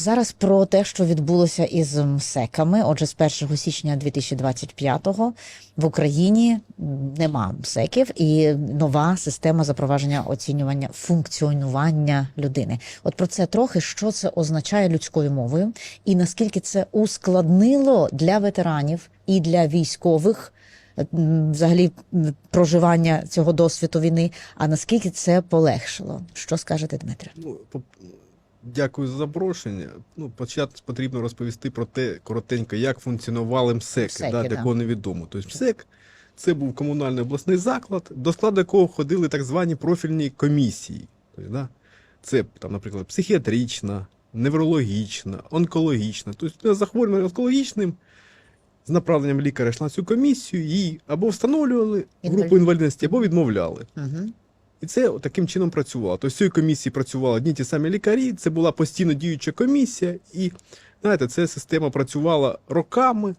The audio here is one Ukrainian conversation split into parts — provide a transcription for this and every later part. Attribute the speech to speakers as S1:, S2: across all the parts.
S1: Зараз про те, що відбулося із МСЕКами. Отже, з 1 січня 2025-го в Україні нема МСЕКів і нова система запровадження оцінювання функціонування людини. От про це трохи що це означає людською мовою, і наскільки це ускладнило для ветеранів і для військових. Взагалі проживання цього досвіду війни. А наскільки це полегшило? Що скажете, Дмитре?
S2: Ну, дякую за запрошення. Ну, почати потрібно розповісти про те коротенько, як функціонували МСЕКи,
S1: МСЕКи,
S2: да,
S1: да.
S2: для кого невідомо. Тобто МСЕК це був комунальний обласний заклад, до складу якого входили так звані профільні комісії. Тобто, да, це, там, наприклад, психіатрична, неврологічна, онкологічна. Тобто захворювання онкологічним з направленням лікаря йшла на цю комісію, її або встановлювали групу інвалідності, або відмовляли.
S1: Угу.
S2: І це таким чином працювало. Тобто з цієї комісії працювали одні ті самі лікарі, це була постійно діюча комісія, і знаєте, ця система працювала роками.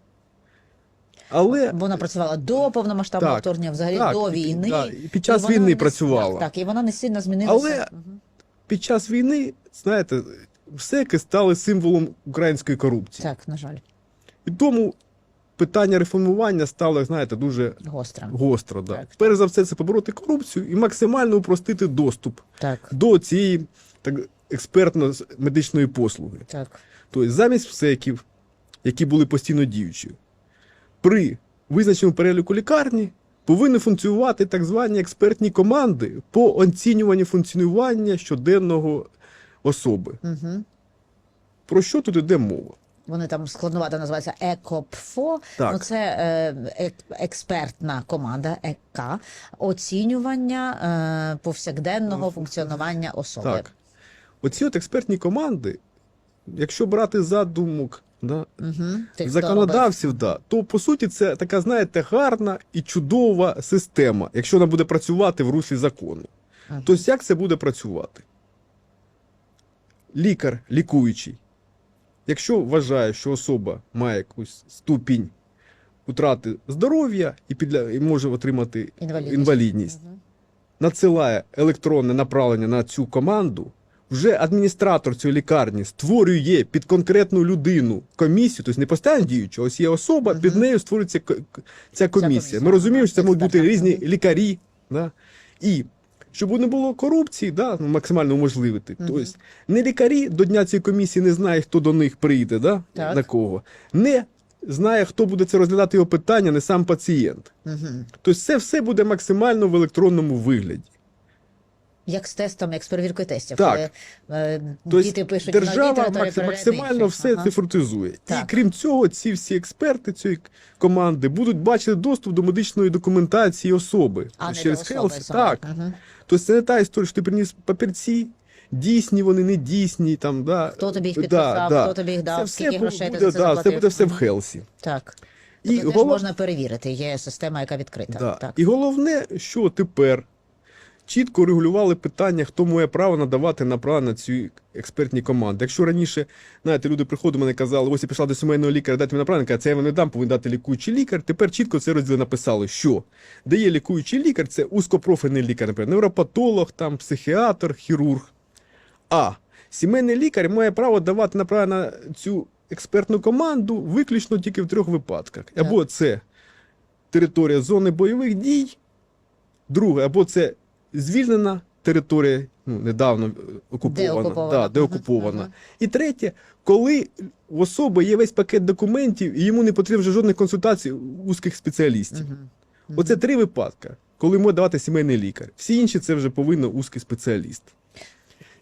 S2: Але
S1: Вона працювала до повномасштабного
S2: Так,
S1: вторгнення, взагалі
S2: так,
S1: до війни.
S2: да, і під час
S1: вона
S2: війни
S1: не-
S2: працювала.
S1: Так, так, і вона не сильно змінилася.
S2: Але-
S1: Мгм.
S2: під час війни, знаєте, МСЕКи стали символом української корупції.
S1: Так, на жаль,
S2: І тому питання реформування стало, знаєте, дуже
S1: гостра.
S2: гостро. Да.
S1: Так.
S2: Перш за все, це побороти корупцію і максимально упростити доступ
S1: Так,
S2: до цієї так, експертно-медичної послуги.
S1: так.
S2: Тобто замість ПСЕКів, які були постійно діючі, при визначеному переліку лікарні повинні функціонувати так звані експертні команди по оцінюванню функціонування щоденного особи.
S1: Угу.
S2: Про що тут йде мова?
S1: Вони там складновато називаються ЕКОПФО.
S2: Так.
S1: Ну, це е, експертна команда ЕК оцінювання е, повсякденного функціонування особи.
S2: Так. Оці от експертні команди, якщо брати задумок да,
S1: Угу.
S2: законодавців, да, то по суті це така, знаєте, гарна і чудова система, якщо вона буде працювати в руслі закону.
S1: Мгм.
S2: Тобто, як це буде працювати? Лікар, лікуючий, якщо вважає, що особа має якусь ступінь утрати здоров'я і, підля... і може отримати
S1: Інвалідність.
S2: інвалідність,
S1: Мгм.
S2: надсилає електронне направлення на цю команду, вже адміністратор цієї лікарні створює під конкретну людину комісію, тобто не постійно діюча, ось є особа, під нею створюється ця комісія.
S1: комісія,
S2: Ми розуміємо, що це можуть бути різні лікарі. Да? І щоб не було корупції, да, ну, максимально уможливити.
S1: Угу.
S2: Тобто не лікарі до дня цієї комісії не знають, хто до них прийде, да?
S1: Так.
S2: на кого. Не знає, хто буде це розглядати його питання, не сам пацієнт.
S1: Угу.
S2: Тобто це все буде максимально в електронному вигляді.
S1: Як з тестом, як з перевіркою тестів.
S2: Так.
S1: Коли, е,
S2: Тобто
S1: діти пишуть
S2: держава
S1: території,
S2: макс-
S1: перевіряють
S2: максимально
S1: на
S2: все.
S1: Ага.
S2: цифротизує.
S1: Так.
S2: І крім цього, ці всі експерти цієї команди будуть бачити доступ до медичної документації особи
S1: А не
S2: через
S1: самої.
S2: Так.
S1: Мгм.
S2: Тобто це не та історія, що ти приніс папірці, дійсні вони, не дійсні. Там, да.
S1: Хто тобі їх підписав,
S2: да.
S1: хто тобі їх дав,
S2: Це
S1: скільки
S2: все
S1: грошей ти за це
S2: да,
S1: заплатив.
S2: Це буде все в Хелсі.
S1: Так.
S2: І,
S1: Тобто теж
S2: голов-
S1: можна перевірити, є система, яка відкрита.
S2: Да.
S1: Так.
S2: І головне, що тепер чітко регулювали питання, хто має право надавати направлення на ці експертні команди. Якщо раніше, знаєте, люди приходили, мене казали, ось я пішла до сімейного лікаря, дайте мені направлення, каже, це я вам не дам, повинен дати лікуючий лікар. Тепер чітко це розділ написали, що дає лікуючий лікар, це узкопрофільний лікар, наприклад, невропатолог, там, психіатр, хірург. А сімейний лікар має право давати направлення на цю експертну команду виключно тільки в трьох випадках. Або це територія зони бойових дій, друге, або це звільнена територія, ну, недавно е, окупована,
S1: Деокупована.
S2: Да, де
S1: Мгм,
S2: окупована. І третє, коли в особи є весь пакет документів, і йому не потрібно вже жодних консультацій узких спеціалістів.
S1: Мгм.
S2: Оце три випадки, коли може давати сімейний лікар. Всі інші це вже повинен узкий спеціаліст.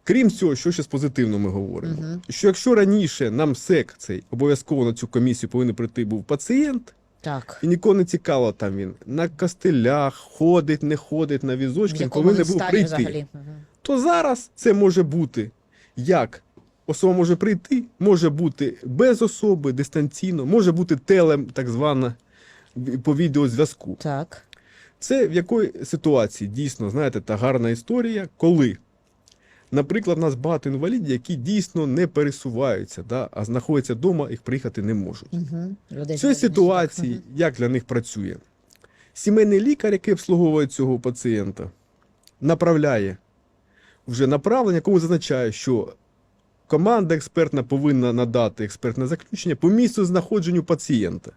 S2: Крім цього, що ще з позитивного ми говоримо,
S1: Мгм.
S2: що якщо раніше нам СЕК цей обов'язково на цю комісію повинен прийти був пацієнт,
S1: Так.
S2: і нікого не цікаво там він на костелях, ходить, не ходить на візочки,
S1: якому
S2: повинен був прийти.
S1: взагалі.
S2: То зараз це може бути як особа може прийти, може бути без особи, дистанційно, може бути телем, так звана по відеозв'язку.
S1: Так.
S2: Це в якої ситуації дійсно, знаєте, та гарна історія, коли, наприклад, у нас багато інвалідів, які дійсно не пересуваються, да, а знаходяться вдома, їх приїхати не можуть.
S1: Угу.
S2: В цій ситуації,
S1: Мгм.
S2: як для них працює? Сімейний лікар, який обслуговує цього пацієнта, направляє вже направлення, якому зазначає, що команда експертна повинна надати експертне заключення по місцю знаходженню пацієнта.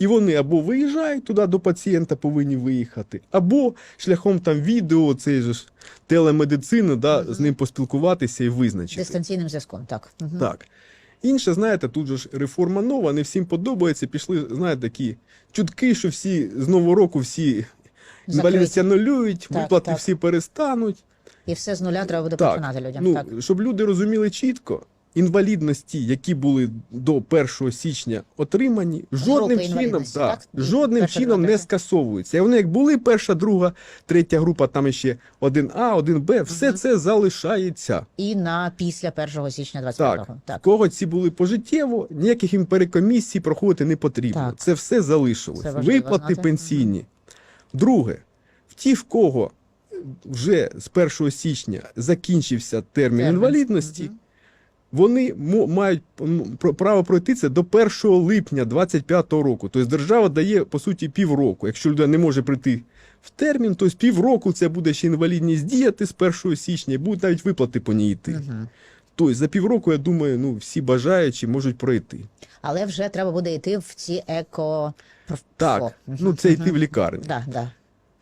S2: І вони або виїжджають туди до пацієнта, повинні виїхати, або шляхом там відео, цей же ж телемедицини, да, з ним поспілкуватися і визначити.
S1: Дистанційним зв'язком, так. Мгм.
S2: Так. Інше, знаєте, тут же ж реформа нова, не всім подобається. Пішли, знаєте, такі чутки, що всі з нового року всі інвалідність анулюють, виплати
S1: так.
S2: всі перестануть.
S1: І все з нуля треба буде починати людям.
S2: Ну,
S1: так.
S2: щоб люди розуміли чітко, інвалідності, які були до 1 січня отримані, жодним
S1: Групи
S2: чином,
S1: інвалідності,
S2: так,
S1: так?
S2: жодним
S1: Перша,
S2: чином
S1: друга,
S2: не
S1: третя.
S2: скасовуються. І вони як були перша, друга, третя група, там ще 1А, 1Б, все
S1: Мгм.
S2: це залишається.
S1: І на після 1 січня
S2: Так,
S1: 25-го.
S2: в
S1: Так.
S2: кого ці були пожиттєво, ніяких їм перекомісій проходити не потрібно.
S1: Так.
S2: Це все залишилось.
S1: Це важливо
S2: Виплати
S1: знати.
S2: пенсійні. Друге, в ті, в кого вже з 1 січня закінчився термін,
S1: Термін.
S2: інвалідності,
S1: Мгм.
S2: Вони мають право пройти це до 1 липня 25-го року. Тобто держава дає, по суті, півроку. Якщо людина не може прийти в термін, то з півроку це буде ще інвалідність діяти з 1 січня, і будуть навіть виплати по ній йти.
S1: Мгм.
S2: Тобто за півроку, я думаю, ну всі бажаючі можуть пройти.
S1: Але вже треба буде йти в ці еко.
S2: Так, ну це йти в лікарню.
S1: Да, да.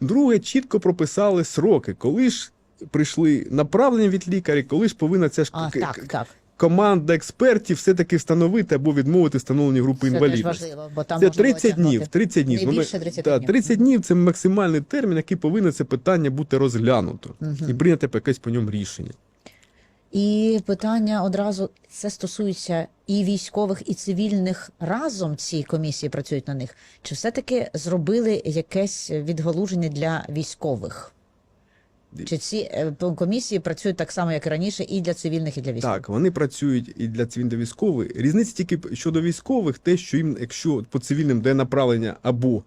S2: Друге, чітко прописали сроки, коли ж прийшли направлення від лікаря, коли ж повинна ця ж
S1: А, так, так.
S2: Команда експертів все-таки встановити або відмовити встановлені групи інвалідності.
S1: важливо, бо там
S2: Це
S1: можна
S2: 30
S1: витягнути.
S2: днів. 30 днів. Ну,
S1: 30
S2: та,
S1: днів.
S2: 30 днів це максимальний термін, який повинен це питання бути розглянуто і прийняти якесь по ньому рішення.
S1: І питання одразу це стосується і військових, і цивільних разом ці комісії працюють на них. Чи все-таки зробили якесь відгалуження для військових? Чи ці е, комісії працюють так само, як і раніше, і для цивільних, і для військових?
S2: Так, вони працюють і для цивільних і військових. Різниця тільки щодо військових, те, що їм, якщо по цивільним де направлення або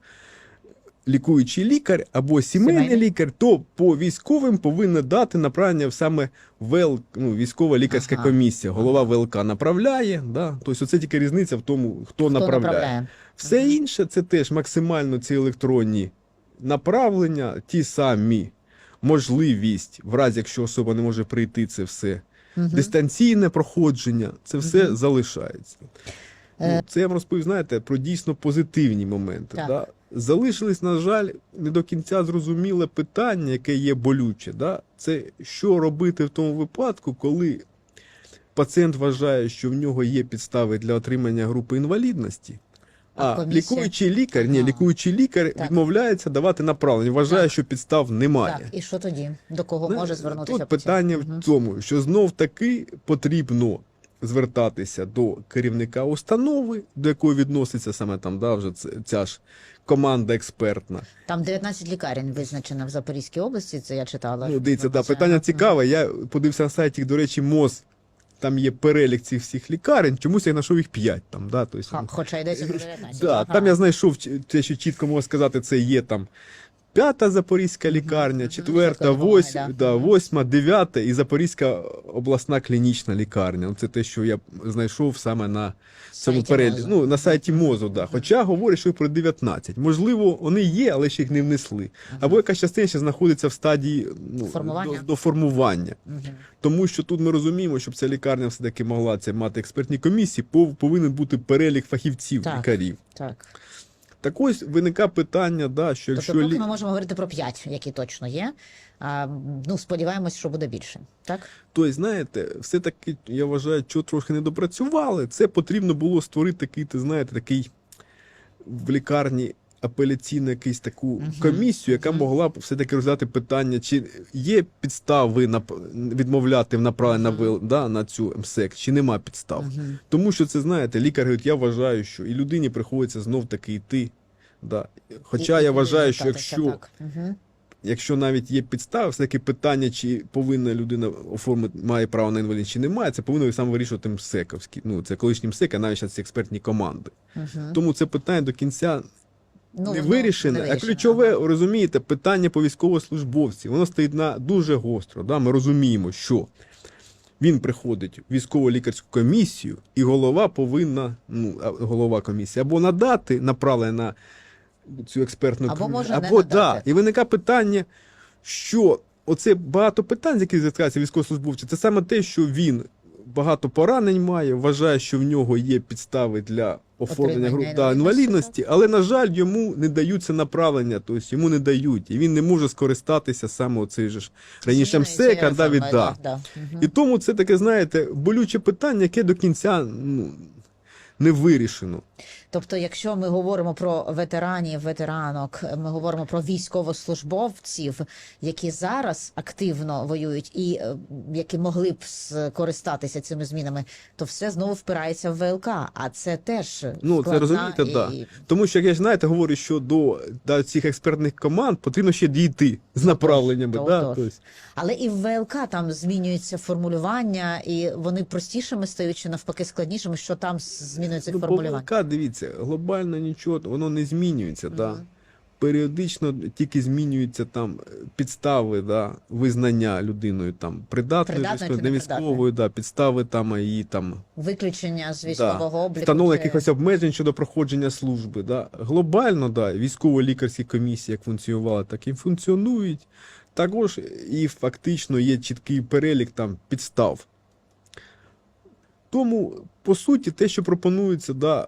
S2: лікуючий лікар, або сімейний,
S1: Сімейний.
S2: лікар, то по військовим повинна дати направлення саме ВЛ, ну, військова лікарська
S1: Ага.
S2: комісія. Голова ВЛК направляє. Да? Тобто це тільки різниця в тому, хто,
S1: Хто
S2: направляє.
S1: направляє?
S2: Все інше це теж максимально ці електронні направлення, ті самі можливість, в разі якщо особа не може прийти, це все.
S1: Мгм.
S2: Дистанційне проходження, це все
S1: Мгм.
S2: залишається.
S1: Е.
S2: Ну, це я вам розповів, знаєте, про дійсно позитивні моменти.
S1: Так.
S2: Да? Залишились, на жаль, не до кінця зрозуміле питання, яке є болюче. Да? Це що робити в тому випадку, коли пацієнт вважає, що в нього є підстави для отримання групи інвалідності.
S1: А
S2: А,
S1: комісія?
S2: лікуючий лікар, ні,
S1: Ага.
S2: лікуючий лікар
S1: Так.
S2: відмовляється давати направлення, вважає,
S1: Так.
S2: що підстав немає.
S1: Так, і що тоді? До кого
S2: Ну,
S1: може звернутися?
S2: Тут питання
S1: Мгм.
S2: в тому, що знов таки потрібно звертатися до керівника установи, до якої відноситься саме там, да, вже ця ж команда експертна.
S1: Там 19 лікарень визначено в Запорізькій області, це я читала.
S2: Ну, дивіться, да, питання цікаве. Я подивився на сайті, до речі, МОЗ. Там є перелік цих всіх лікарень, чомусь я знайшов їх 5 там, да, тобто,
S1: Хоча йдеться про 19.
S2: Да,
S1: Ага.
S2: Там я знайшов те, що чітко можу сказати, це є там п'ята запорізька лікарня, четверта, вось, да, восьма, дев'ята і Запорізька обласна клінічна лікарня. Це те, що я знайшов саме на цьому переліку. Ну, на сайті МОЗу, да. Хоча говорять, що про 19. Можливо, вони є, але ще їх не внесли. Або якась частина ще знаходиться в стадії ну,
S1: Формування.
S2: До, до формування. Тому що тут ми розуміємо, щоб ця лікарня все-таки могла це мати експертні комісії, пов- повинен бути перелік фахівців,
S1: Так.
S2: лікарів.
S1: Так.
S2: Так ось виникає питання, да, що якщо
S1: Тобто, поки ми можемо говорити про 5, які точно є. А, ну, сподіваємось, що буде більше. Так?
S2: Тобто, знаєте, все-таки, я вважаю, що трошки не допрацювали, це потрібно було створити такий, ти знаєте, такий в лікарні апеляційну якусь таку комісію, яка могла б все-таки розглядати питання, чи є підстави нап- відмовляти в направлення на, да, на цю МСЕК, чи нема підстав. Тому що це, знаєте, лікар говорить, я вважаю, що і людині приходиться знов таки йти. Да. Хоча
S1: І-
S2: я вважаю, що якщо якщо навіть є підстави, все таки питання, чи повинна людина оформити, має право на інвалідність, чи немає, це повинно сам вирішувати МСЕКовський. Ну, це колишні МСЕК, а навіть зараз ці експертні команди.
S1: Мгм.
S2: Тому це питання до кінця
S1: Ну,
S2: не вирішене.
S1: не
S2: А ключове, розумієте, питання по військовослужбовців. Воно стоїть на дуже гостро. Да? Ми розуміємо, що він приходить в військово лікарську комісію, і голова повинна, ну, голова комісії, або надати направлення на цю експертну
S1: Або
S2: комісію,
S1: може не
S2: або да. І виникає питання, що оце багато питань, з яких звертаються військовослужбовці, це саме те, що він багато поранень має, вважає, що в нього є підстави для оформлення груп да,
S1: інвалідності,
S2: але, на жаль, йому не даються направлення, тобто йому не дають, і він не може скористатися саме оцей же ж раніше
S1: Зміною
S2: МСЕК, а да, від да. І тому це таке, знаєте, болюче питання, яке до кінця ну, не вирішено.
S1: Тобто, якщо ми говоримо про ветеранів, ветеранок, ми говоримо про військовослужбовців, які зараз активно воюють і е, які могли б скористатися цими змінами, то все знову впирається в ВЛК. А це теж
S2: Ну, це розумієте,
S1: і...
S2: да. Тому що, як я знаєте, говорю, що до, до цих експертних команд потрібно ще дійти з направленнями.
S1: то-
S2: да?
S1: то.
S2: Тобто,
S1: Але і в ВЛК там змінюється формулювання, і вони простішими стають чи навпаки складнішими, що там змінюється
S2: ну,
S1: формулювання.
S2: Дивіться, глобально нічого, воно не змінюється. Да? Періодично тільки змінюються там підстави да, визнання людиною там придатною, не військовою, да, підстави там її там
S1: Виключення з військового обліку.
S2: встановлення
S1: чи-
S2: якихось обмежень щодо проходження служби. Да. Глобально, да, військово-лікарські комісії як функціонували, так і функціонують. Також і фактично є чіткий перелік там підстав. Тому, по суті, те, що пропонується, да,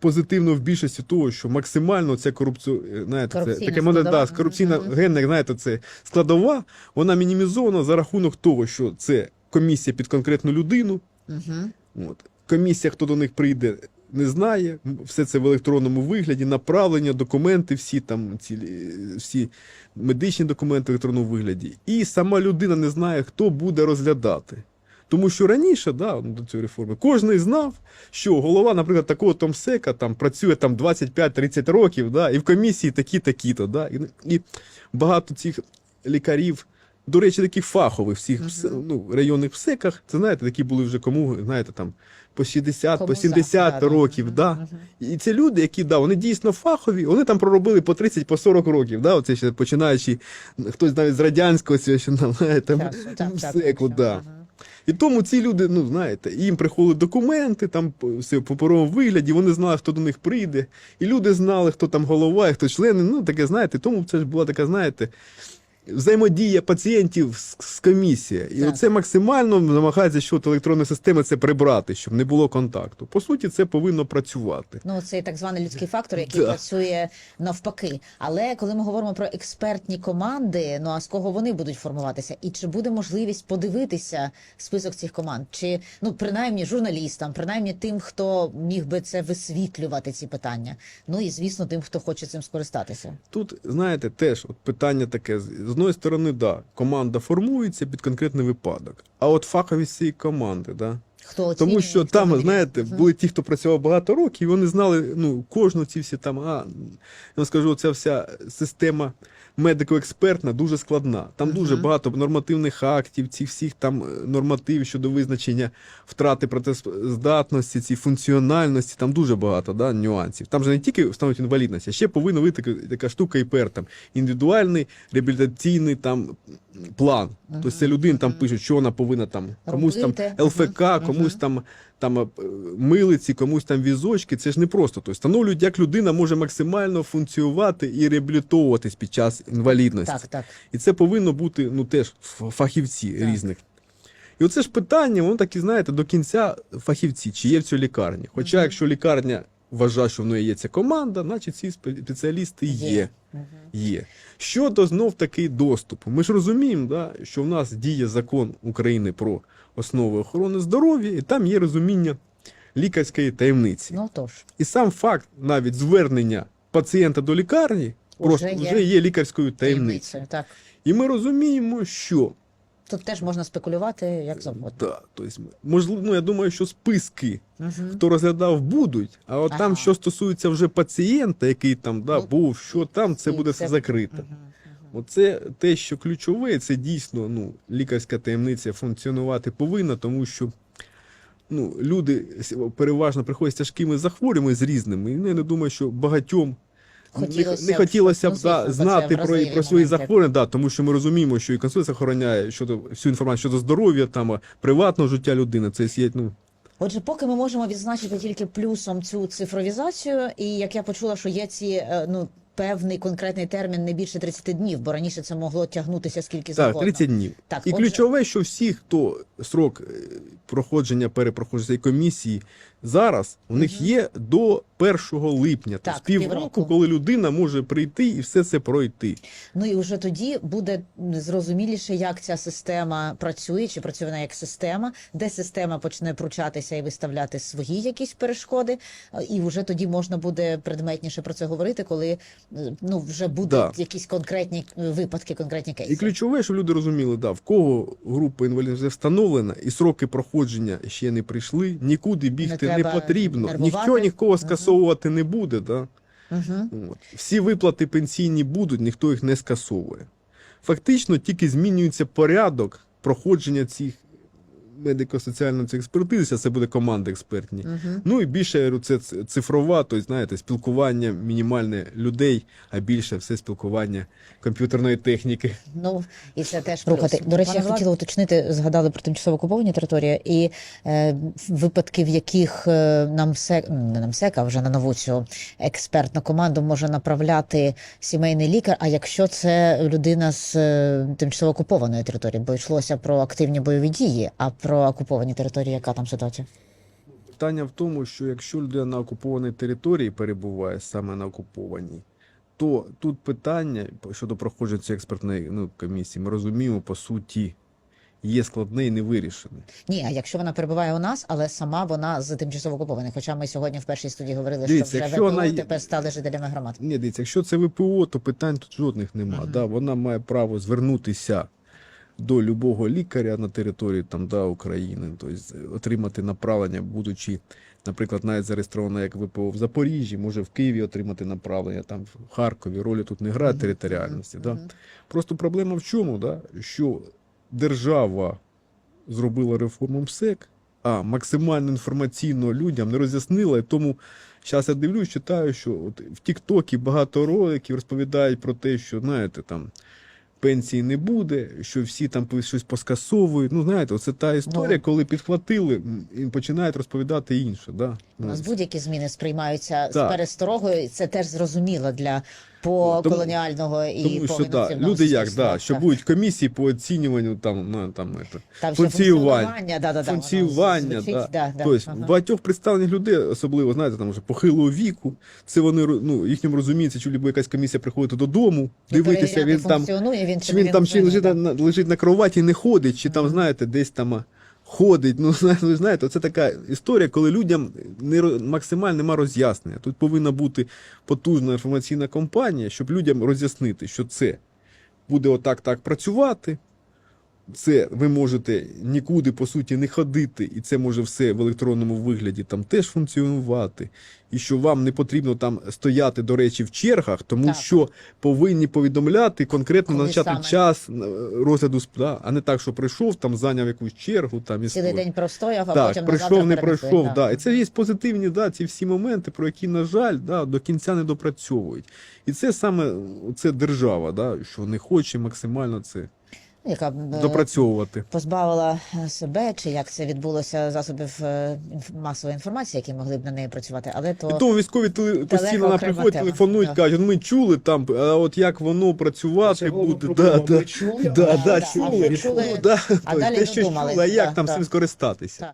S2: позитивно в більшості того, що максимально ця корупцію, знаєте, це таке
S1: складова.
S2: да, корупційна генна, знаєте, це складова, вона мінімізована за рахунок того, що це комісія під конкретну людину,
S1: Мгм.
S2: От. Комісія, хто до них прийде, не знає. Все це в електронному вигляді, направлення, документи, всі там ці, е, всі медичні документи в електронному вигляді. І сама людина не знає, хто буде розглядати. Тому що раніше, да, ну, до цієї реформи, кожен знав, що голова, наприклад, такого Томсека там працює там 25-30 років, да, і в комісії такі-такі-то. Да, і, і багато цих лікарів, до речі, таких фахових всіх пс- ну, районних псеках, це знаєте, такі були вже кому, знаєте, там по 60,
S1: Кому
S2: по
S1: за,
S2: 70
S1: да, да.
S2: років.
S1: Мгм,
S2: Да.
S1: мгм.
S2: І це люди, які да, вони дійсно фахові, вони там проробили по 30 по 40 років. Да, оце ще починаючи, хтось навіть з радянського священна, знаєте,
S1: так,
S2: да. І тому ці люди, ну знаєте, їм приходили документи там все в паперовому вигляді, вони знали, хто до них прийде. І люди знали, хто там голова, і хто члени. Ну таке, знаєте, тому це ж була така, знаєте. Взаємодія пацієнтів з, з комісією. І оце максимально намагається щодо електронної системи це прибрати, щоб не було контакту. По суті, це повинно працювати.
S1: Ну, цей так званий людський фактор, який
S2: Да.
S1: працює навпаки. Але коли ми говоримо про експертні команди, ну а з кого вони будуть формуватися? І чи буде можливість подивитися список цих команд? Чи ну принаймні журналістам, принаймні тим, хто міг би це висвітлювати ці питання? Ну і звісно, тим, хто хоче цим скористатися.
S2: Тут, знаєте, теж от питання таке: з одної сторони, да, команда формується під конкретний випадок. А от фаховість цієї команди, да.
S1: Хто
S2: Тому що
S1: хто
S2: там, знаєте, були ті, хто працював багато років, і вони знали ну, кожну ці всі там. А, я вам скажу, ця вся система медико-експертна дуже складна. Там дуже
S1: Мгм.
S2: багато нормативних актів, цих всіх там е, нормативів щодо визначення втрати працездатності, ці функціональності, там дуже багато да, нюансів. Там же не тільки встановлюють інвалідність, а ще повинна бути така, така штука ІПР, там індивідуальний реабілітаційний там план. Тобто це людина там пише, що вона повинна там комусь там ЛФК, комусь там там е, милиці, комусь там візочки. Це ж не просто. Тобто встановлюють, як людина може максимально функціонувати і реабілітовуватись під час інвалідності.
S1: Так, так.
S2: І це повинно бути ну теж фахівці
S1: Так.
S2: різних. І оце ж питання, воно такі, знаєте, до кінця фахівці, чи є в цій лікарні. Хоча,
S1: Мгм.
S2: якщо лікарня вважає, що в неї є ця команда, значить ці спеціалісти є.
S1: Є. Мгм.
S2: Є. Щодо знов таки доступу. Ми ж розуміємо, да, що в нас діє закон України про основи охорони здоров'я, і там є розуміння лікарської таємниці.
S1: Ну тож.
S2: І сам факт навіть звернення пацієнта до лікарні просто
S1: Уже є
S2: вже є лікарською таємницею.
S1: Так.
S2: І ми розуміємо, що
S1: Тут теж можна спекулювати як завгодно.
S2: да, тобто, можливо, ну, я думаю, що списки,
S1: Мгм.
S2: хто розглядав, будуть. А от
S1: Ага.
S2: там, що стосується вже пацієнта, який там да,
S1: Ну,
S2: був, що там, це буде все закрито.
S1: Мгм. Мгм.
S2: Оце те, що ключове, це дійсно ну, лікарська таємниця функціонувати повинна, тому що ну, люди переважно приходять з тяжкими захворюваннями з різними. І ну, я не думаю, що багатьом
S1: Хотілося
S2: не, хотілося б
S1: ну,
S2: да, знати про, про свої захворювання, да, тому що ми розуміємо, що і Конституція охороняє щодо всю інформацію щодо здоров'я, там приватного життя людини. Це є, ну,
S1: Отже, поки ми можемо відзначити тільки плюсом цю цифровізацію, і як я почула, що є ці е, ну певний конкретний термін не більше 30 днів, бо раніше це могло тягнутися скільки
S2: Так,
S1: завгодно.
S2: 30 днів.
S1: Так,
S2: і
S1: отже-
S2: ключове, що всі, хто срок е, проходження, перепроходження цієї комісії зараз, у них є до 1 липня,
S1: Так,
S2: тобто півроку, коли людина може прийти і все це пройти.
S1: Ну і вже тоді буде зрозуміліше, як ця система працює, чи працює вона як система, де система почне пручатися і виставляти свої якісь перешкоди. І вже тоді можна буде предметніше про це говорити, коли е, ну вже будуть
S2: Да.
S1: якісь конкретні е, випадки, конкретні кейси.
S2: І ключове, щоб люди розуміли, да, в кого група інвалідності встановлена, і сроки проходження ще не прийшли, нікуди бігти не, потрібно. Ніхто нікого скасовувати не буде. Да?
S1: Угу.
S2: Всі виплати пенсійні будуть, ніхто їх не скасовує. Фактично тільки змінюється порядок проходження цих медико-соціальної цих експертизи, це буде команда експертні.
S1: Угу.
S2: Ну і більше я говорю, це цифрова, тобто, знаєте, спілкування мінімальне людей, а більше все спілкування комп'ютерної техніки.
S1: Ну і це теж
S3: Рухати. До речі,
S1: Пане
S3: я
S1: Влад,
S3: хотіла уточнити, згадали про тимчасово окуповані території, і е, випадки, в яких е, нам СЕК, не нам СЕК, а вже на нову цю експертну команду може направляти сімейний лікар. А якщо це людина з е, тимчасово окупованої території, бо йшлося про активні бойові дії, а про окуповані території, яка там ситуація?
S2: Питання в тому, що якщо людина на окупованій території перебуває саме на окупованій, то тут питання щодо проходження цієї експертної ну, комісії, ми розуміємо, по суті, є складне і не вирішене.
S1: Ні, а якщо вона перебуває у нас, але сама вона з тимчасово окупованих. Хоча ми сьогодні в першій студії говорили,
S2: Дивіться,
S1: що вже
S2: якщо
S1: ВПО
S2: вона
S1: тепер стали жителями громад.
S2: Ні, дивіться, якщо це ВПО, то питань тут жодних нема.
S1: Мгм.
S2: Да, вона має право звернутися до любого лікаря на території там, да, України, тобто отримати направлення, будучи, наприклад, навіть зареєстрована як ВПО в Запоріжжі, може в Києві отримати направлення, там в Харкові. Ролі тут не грає територіальності. Да? Просто проблема в чому? Да? Що держава зробила реформу МСЕК, а максимально інформаційно людям не роз'яснила. І тому зараз я дивлюсь, читаю, що от в Тіктокі багато роликів розповідають про те, що знаєте, там. Пенсії не буде, що всі там щось поскасовують. Ну, знаєте, оце та історія,
S1: Ну.
S2: коли підхватили і починають розповідати інше. Да?
S1: У нас будь-які зміни сприймаються з пересторогою, це теж зрозуміло для
S2: Тому-
S1: поколоніального і
S2: Тому що да, люди як, да, що будуть комісії по оцінюванню там, ну, там, это,
S1: Там
S2: функціювання.
S1: да, да,
S2: функціювання. Да.
S1: да, да,
S2: Тобто,
S1: ага.
S2: багатьох представлених людей, особливо, знаєте, там вже похилого віку, це вони ну, їхньому розуміється, чи якась комісія приходить додому, дивитися, він там,
S1: він
S2: чи він там чи лежить на, лежить на кроваті, не ходить, чи там, знаєте, десь там ходить. Ну, ви знаєте, це така історія, коли людям не, максимально нема роз'яснення. Тут повинна бути потужна інформаційна кампанія, щоб людям роз'яснити, що це буде отак так працювати. Це ви можете нікуди по суті не ходити, і це може все в електронному вигляді там теж функціонувати. І що вам не потрібно там стояти, до речі, в чергах, тому
S1: Так.
S2: що повинні повідомляти конкретно
S1: Коли
S2: назначати
S1: саме.
S2: час е, розгляду справ, а не так, що прийшов, там зайняв якусь чергу. Там і
S1: Цілий день простояв, а
S2: Так,
S1: потім
S2: прийшов, не пройшов. Да. І це є позитивні да, ці всі моменти, про які, на жаль, да, до кінця не допрацьовують. І це саме це держава, да, що не хоче максимально це
S1: яка б
S2: допрацьовувати.
S1: позбавила е, себе, чи як це відбулося засобів е, масової інформації, які могли б на неї працювати. Але то
S2: І тому військові теле- постійно
S1: окрема
S2: на приходять,
S1: тема,
S2: телефонують,
S1: да.
S2: кажуть, «Ну, ми чули там, а от як воно працювати буде. Да, да,
S3: чули?
S2: да,
S1: Да,
S2: да,
S1: да,
S2: чули.
S1: а чули,
S2: Ну, да,
S1: а
S2: тобто
S1: далі
S2: те, що
S1: додумались,
S2: чули, а як
S1: да,
S2: там
S1: да.
S2: цим скористатися?